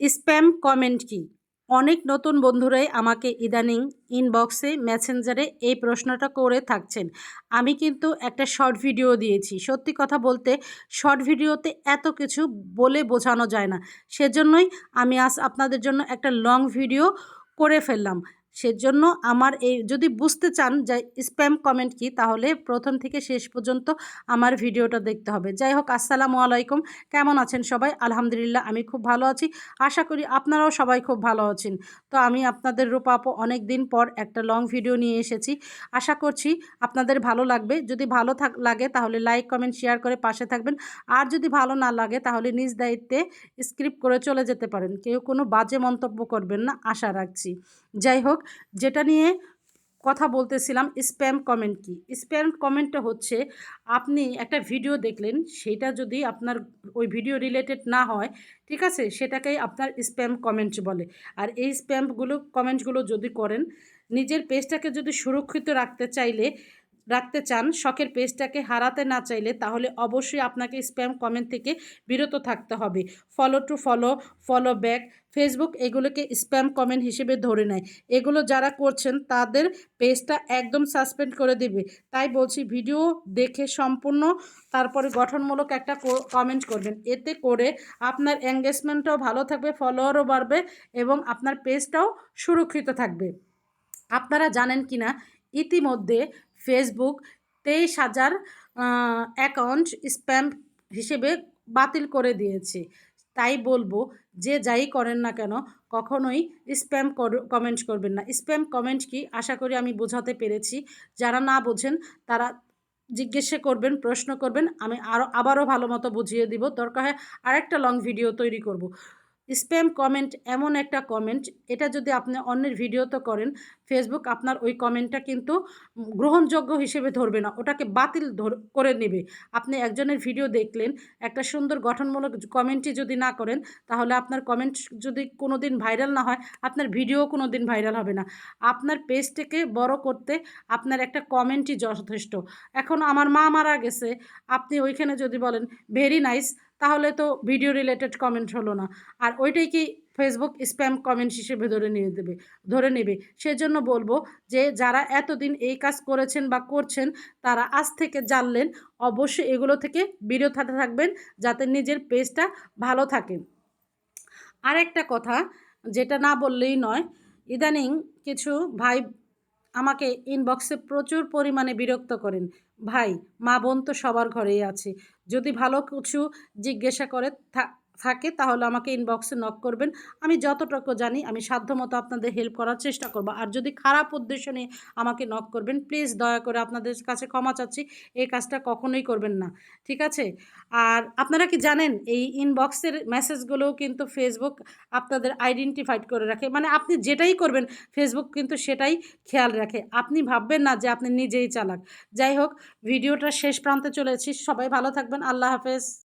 Spam comment কি? অনেক নতুন বন্ধুরাই আমাকে ইদানিং ইনবক্সে, মেসেঞ্জারে এই প্রশ্নটা করে থাকছেন। আমি কিন্তু একটা শর্ট ভিডিও দিয়েছি। সত্যি কথা বলতে, শর্ট ভিডিওতে এত কিছু বলে বোঝানো যায় না। সেজন্যই আমি আজ আপনাদের জন্য একটা লং ভিডিও করে ফেললাম। সেজন্য আমার এই, যদি বুঝতে চান যে স্প্যাম কমেন্ট কি, তাহলে প্রথম থেকে শেষ পর্যন্ত আমার ভিডিওটা দেখতে হবে। যাই হোক, আসসালামু আলাইকুম। কেমন আছেন সবাই? আলহামদুলিল্লাহ, আমি খুব ভালো আছি। আশা করি আপনারাও সবাই খুব ভালো আছেন। তো আমি আপনাদের রূপাপো অনেক দিন পর একটা লং ভিডিও নিয়ে এসেছি। আশা করছি আপনাদের ভালো লাগবে। যদি ভালো থাক, লাগে তাহলে লাইক, কমেন্ট, শেয়ার করে পাশে থাকবেন। আর যদি ভালো না লাগে তাহলে নিজ দায়িত্বে স্ক্রিপ্ট করে চলে যেতে পারেন। কেউ কোনো বাজে মন্তব্য করবেন না, আশা রাখছি। যাই হোক, যেটা নিয়ে কথা বলতেছিলাম, স্প্যাম কমেন্ট কি? স্প্যাম কমেন্টটা হচ্ছে, আপনি একটা ভিডিও দেখলেন, সেটা যদি আপনার ওই ভিডিও রিলেটেড না হয়, ঠিক আছে, সেটাকেই আপনার স্প্যাম কমেন্ট বলে। আর এই স্প্যামগুলো কমেন্টগুলো যদি করেন, নিজের পেজটাকে যদি সুরক্ষিত রাখতে চাইলে রাখতে চান, শখের পেজটাকে হারাতে না চাইলে তাহলে অবশ্যই আপনাকে স্প্যাম কমেন্ট থেকে বিরত থাকতে হবে। Follow to follow follow back Facebook এগুলোকে স্প্যাম কমেন্ট হিসেবে ধরে নেয়। এগুলো যারা করছেন তাদের পেজটা একদম সাসপেন্ড করে দেবে। তাই বলছি, ভিডিও দেখে সম্পূর্ণ, তারপরে গঠনমূলক একটা কমেন্ট করবেন। এতে করে আপনার এঙ্গেজমেন্টটাও ভালো থাকবে ফলোয়ারও বাড়বে এবং আপনার পেজটাও সুরক্ষিত থাকবে। আপনারা জানেন কি না ইতিমধ্যে ফেসবুক তেইশ হাজার অ্যাকাউন্ট স্প্যাম হিসেবে বাতিল করে দিয়েছে। তাই বলব যে যাই করেন না কেন, কখনোই স্প্যাম কমেন্ট করবেন না। স্প্যাম কমেন্ট কি? আশা করি আমি বোঝাতে পেরেছি। যারা না বোঝেন, তারা জিজ্ঞেসে করবেন, প্রশ্ন করবেন। আমি আরও আবারও ভালো মতো বুঝিয়ে দিব। দরকার হয় আরেকটা লং ভিডিও তৈরি করব। স্প্যাম কমেন্ট, এমন একটা কমেন্ট, এটা যদি আপনি অন্যের ভিডিওতে করেন ফেসবুক আপনার ওই কমেন্টটা কিন্তু গ্রহণযোগ্য হিসেবে ধরবে না, ওটাকে বাতিল করে নেবে। আপনি একজনের ভিডিও দেখলেন, একটা সুন্দর গঠনমূলক কমেন্টই যদি না করেন, তাহলে আপনার কমেন্ট যদি কোনো দিন ভাইরাল না হয়, আপনার ভিডিও কোনো দিন ভাইরাল হবে না। আপনার পেজটাকে বড় করতে আপনার একটা কমেন্টই যথেষ্ট। এখন আমার মা মারা গেছে, আপনি ওইখানে যদি বলেন ভেরি নাইস তাহলে তো ভিডিও রিলেটেড কমেন্ট হলো না। আর ওইটাই কি ফেসবুক স্প্যাম কমেন্ট হিসেবে ধরে নিয়ে দেবে, ধরে নেবে। সেজন্য বলব যে যারা এতদিন এই কাজ করেছেন বা করছেন, তারা আজ থেকে জানলেন অবশ্যই এগুলো থেকে বিরত থাকবেন, যাতে নিজের পেজটা ভালো থাকে। আর একটা কথা, যেটা না বললেই নয়, ইদানিং কিছু ভাই আমাকে ইনবক্সে প্রচুর পরিমাণে বিরক্ত করেন। ভাই, মা বোন তো সবার ঘরেই আছে। যদি ভালো কিছু জিজ্ঞাসা করে থাকে, তাহলে আমাকে ইনবক্সে নক করবেন। আমি যতটুকু জানি, আমি সাধ্যমতো আপনাদের হেল্প করার চেষ্টা করব। আর যদি খারাপ উদ্দেশ্য নিয়ে আমাকে নক করবেন প্লিজ দয়া করে আপনাদের কাছে ক্ষমা চাচ্ছি। এই কাজটা কখনোই করবেন না, ঠিক আছে? আর আপনারা কি জানেন, এই ইনবক্সের মেসেজগুলোও কিন্তু ফেসবুক আপনাদের আইডেন্টিফাইড করে রাখে। মানে আপনি যেটাই করবেন ফেসবুক কিন্তু সেটাই খেয়াল রাখে। আপনি ভাববেন না যে আপনি নিজেই চালাক। যাই হোক, ভিডিওটা শেষ প্রান্তে চলেছি সবাই ভালো থাকবেন। আল্লাহ হাফেজ।